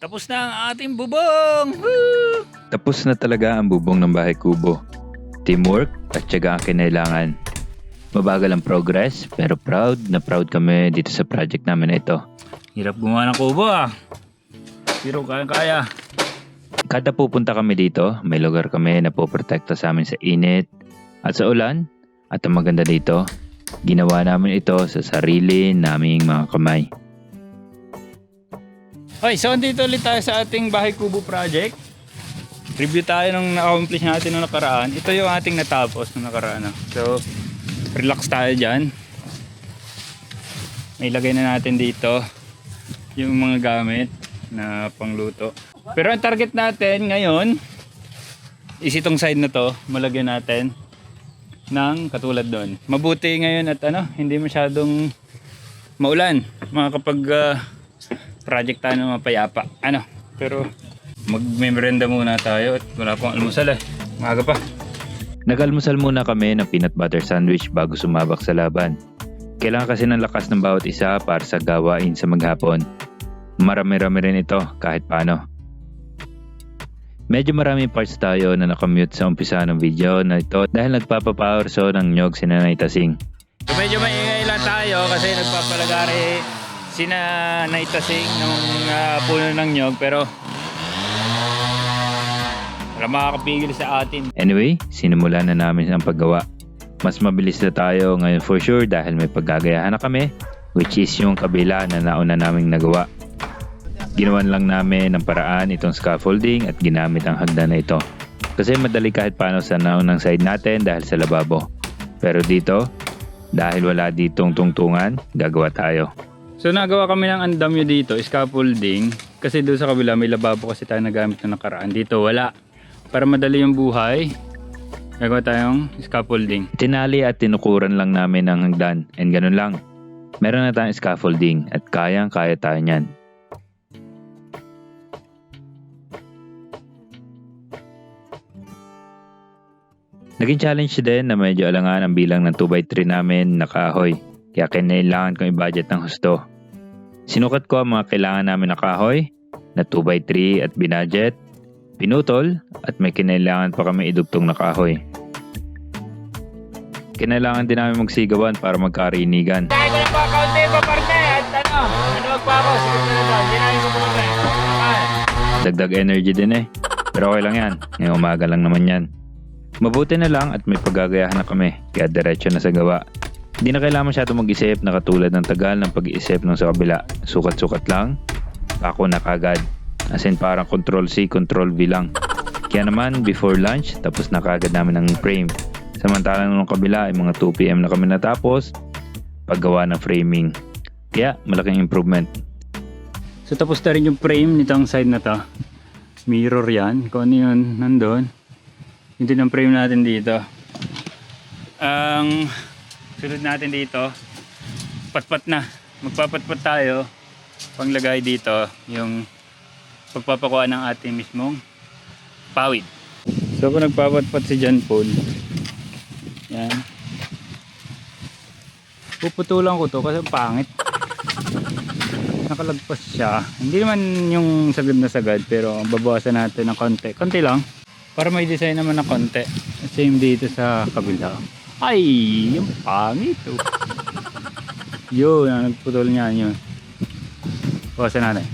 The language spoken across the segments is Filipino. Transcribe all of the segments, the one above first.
Tapos na ang ating bubong! Woo! Tapos na talaga ang bubong ng bahay kubo. Teamwork at syaga ang kinailangan. Mabagal ang progress pero proud na proud kami dito sa project namin na ito. Hirap gumawa ng kubo ah. Pero kaya-kaya. Kada pupunta kami dito, may lugar kami na poprotekta sa amin sa init at sa ulan. At ang maganda dito, ginawa namin ito sa sarili naming mga kamay. Okay, so andito ulit tayo sa ating bahay kubo project. Review tayo nung na-accomplish natin nung nakaraan. Ito yung ating natapos nung nakaraan. ah. So, relax tayo dyan. May lagay na natin dito yung mga gamit na pangluto. Pero ang target natin ngayon is itong side na to, malagyan natin ng katulad doon. Mabuti ngayon at ano, hindi masyadong maulan. Mga kapag ah, project tayo ng mapayapa. Ano, pero magmemerenda muna tayo at wala pang almusal eh. Maaga pa. Nag-almusal muna kami ng peanut butter sandwich bago sumabak sa laban. Kailangan kasi ng lakas ng bawat isa para sa gawain sa maghapon. Marami-rami rin ito kahit paano. Medyo maraming parts tayo na nakamute sa umpisa ng video na ito dahil nagpapapower so ng nyog si Nanay Tasing. So medyo maingay lang tayo kasi nagpapalagari sina naitasing ng ah, puno ng nyog pero wala makakapigil sa atin. Anyway, sinimulan na namin ang paggawa. Mas mabilis na tayo ngayon for sure dahil may paggagayahan na kami which is yung kabila na nauna naming nagawa. Ginawan lang namin ng paraan itong scaffolding at ginamit ang hagdan na ito. Kasi madali kahit paano sa naunang side natin dahil sa lababo. Pero dito, dahil wala ditong tungtungan, gagawa tayo. So nagawa kami ng andamyo dito, scaffolding. Kasi doon sa kabila may lababo kasi tayo nagamit na nakaraan. Dito wala. Para madali yung buhay, gagawa tayong scaffolding. Tinali at tinukuran lang namin ang hagdan and ganun lang. Meron na tayong scaffolding at kayang-kaya tayo niyan. Naging challenge din na medyo alangan ang bilang ng 2x3 namin na kahoy, kaya kinailangan kong i-budget ng husto. Sinukat ko ang mga kailangan namin na kahoy na 2x3 at binudget, pinutol at may kinailangan pa kami idugtong na kahoy. Kinailangan din namin magsigawan para magkarinigan. Dagdag energy din eh. Pero okay lang yan. Ngayong umaga lang naman yan. Mabuti na lang at may paggagayahan na kami. Kaya diretso na sa gawa. Hindi na kailangan masyado mag-isip na katulad ng tagal ng pag-iisip ng sa kabila. Sukat-sukat lang. Ako na kagad. As in parang control C, control V lang. Kaya naman before lunch, tapos na kagad namin ang frame. Samantalang nung kabila ay mga 2pm na kami natapos. Paggawa ng framing. Kaya malaking improvement. So tapos na rin yung frame nitong side na to. Mirror yan. Kung ano yun, nandun. Yung din ang frame natin dito. Ang sunod natin dito, patpat na. Magpapatpat tayo. Panglagay dito, yung pagpapakuha ng ating mismong pawid. So kung nagpapatpat si John Paul, yan. Puputulan ko to kasi pangit nakalagpas siya. Hindi naman yung sagad na sagad pero babawasan natin ng konti. Konti lang. Para may design naman ng konti. Same dito sa kabila. Ay, yung pangit oh. Yun, ang nagputol niya yun. Bawasan natin.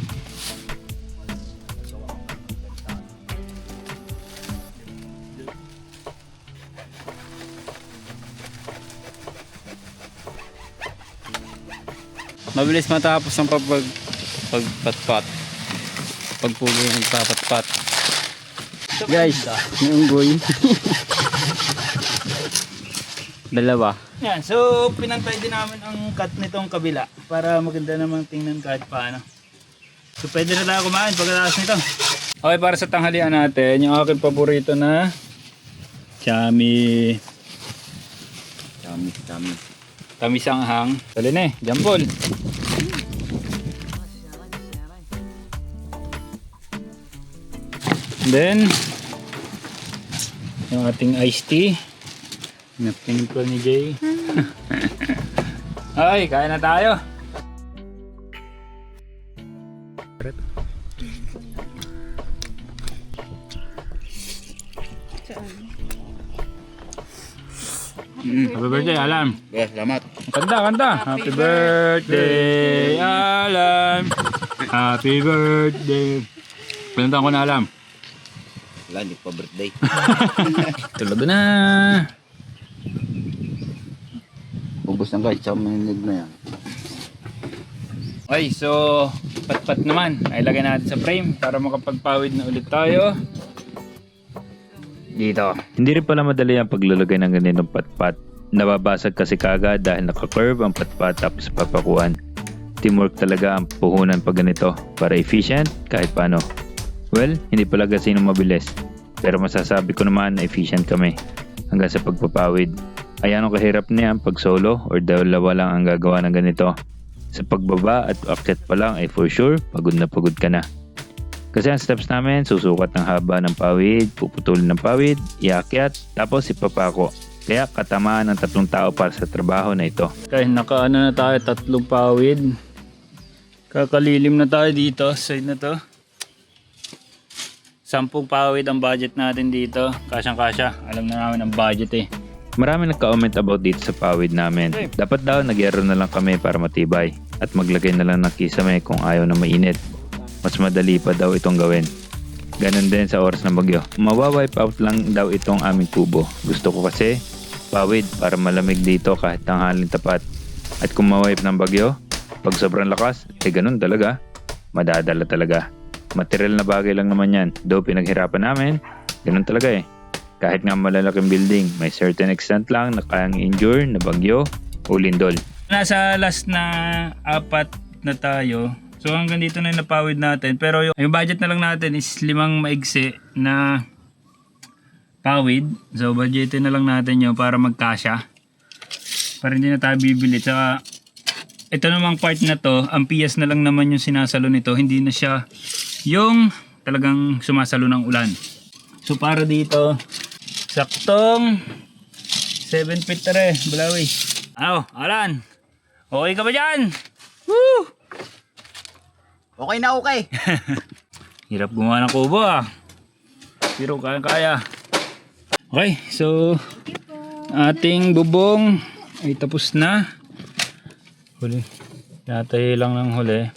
Mabilis matapos ang pag pagpatpat. Pagpulo ng pagpapatpat. Guys, yung unggoy. Dalawa. Yan, so pinantay din namin ang cut nitong kabila para maganda namang tingnan kahit paano. So pwede na tayo kumain pagkatapos nito. Okay, para sa tanghalian natin, yung aking paborito na chami. Chami, chami. Tamis ang hang. Dali na eh, jambol. Then, yung ating iced tea. Na piniplo ni Jay. Ay, kain na tayo. Happy birthday, Alam. Yeah, salamat. Kanta, kanta. Happy birthday, Alam. Happy birthday. Ilan taon ko na alam? Wala, hindi pa birthday. Tulog na. Ubus na guys, sa manig na yan. Okay, so pat-pat naman. Nailagay natin sa frame para makapagpawid na ulit tayo. Dito. Hindi rin pala madali ang paglalagay ng ganitong patpat. Nababasag kasi kagad dahil naka-curve ang patpat tapos papakuan. Teamwork talaga ang puhunan pag ganito para efficient kahit paano. Well, hindi pala kasi nung mabilis. Pero masasabi ko naman na efficient kami hanggang sa pagpapawid. Ayan ang kahirap niyan pag solo or dalawa lang ang gagawa ng ganito. Sa pagbaba at akyat pa lang ay for sure pagod na pagod ka na. Kasi ang steps namin, susukat ng haba ng pawid, puputulin ng pawid, iakyat, tapos ipapako. Kaya katamaan ng tatlong tao para sa trabaho na ito. Okay, nakaano na tayo, tatlong pawid. Kakalilim na tayo dito, side na to. Sampung pawid ang budget natin dito. Kasyang-kasya. Alam na namin ang budget eh. Marami nagka-comment about dito sa pawid namin. Dapat daw nagyero na lang kami para matibay at maglagay na lang ng kisame kung ayaw na mainit. Mas madali pa daw itong gawin. Ganon din sa oras ng bagyo. Mawawipe out lang daw itong aming kubo. Gusto ko kasi pawid para malamig dito kahit tanghaling tapat. At kung mawipe ng bagyo, pag sobrang lakas, eh ganun talaga. Madadala talaga. Material na bagay lang naman yan. Though pinaghirapan namin, ganun talaga eh. Kahit nga malalaking building, may certain extent lang na kayang endure na bagyo o lindol. Nasa last na apat na tayo. So hanggang dito na yung napawid natin. Pero yung, budget na lang natin is limang maigsi na pawid. So budgetin na lang natin yun para magkasya. Para hindi na tayo bibili. Tsaka ito namang part na to, ang PS na lang naman yung sinasalo nito. Hindi na siya yung talagang sumasalo ng ulan. So para dito, saktong 7 feet tare, balawi. Aw, Alan. Okay ka ba dyan? Woo! Okay na okay. Hirap gumawa ng kubo ah. Pero kaya kaya. Okay, so ating bubong ay tapos na. Huli. Tatay lang ng huli.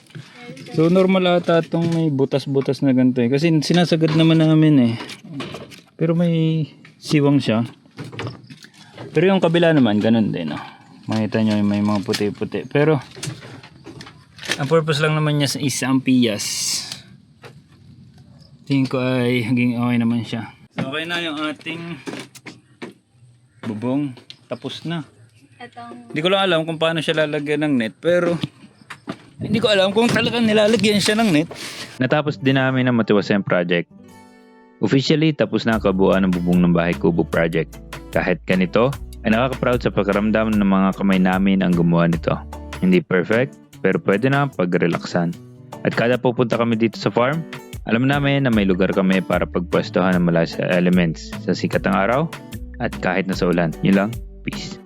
So normal ata itong may butas-butas na ganito eh. Kasi sinasagad naman namin eh. Pero may siwang siya. Pero yung kabila naman, ganun din. Oh. Makita nyo may mga puti-puti. Pero ang purpose lang naman niya is ang piyas. Tingin ko ay hanggang okay naman siya. So okay na yung ating bubong. Tapos na. Itong Hindi ko lang alam kung paano siya lalagyan ng net. Pero hindi ko alam kung talagang nilalagyan siya ng net. Natapos din namin ang matiwasay project. Officially, tapos na ang kabuuan ng bubong ng bahay kubo project. Kahit ganito, ay nakaka-proud sa pakiramdam ng mga kamay namin ang gumawa nito. Hindi perfect, pero pwede na pag-relaxan. At kada pupunta kami dito sa farm, alam namin na may lugar kami para pagpwestuhan ng mula sa elements sa sikat ng araw at kahit na sa ulan. Yun lang. Peace.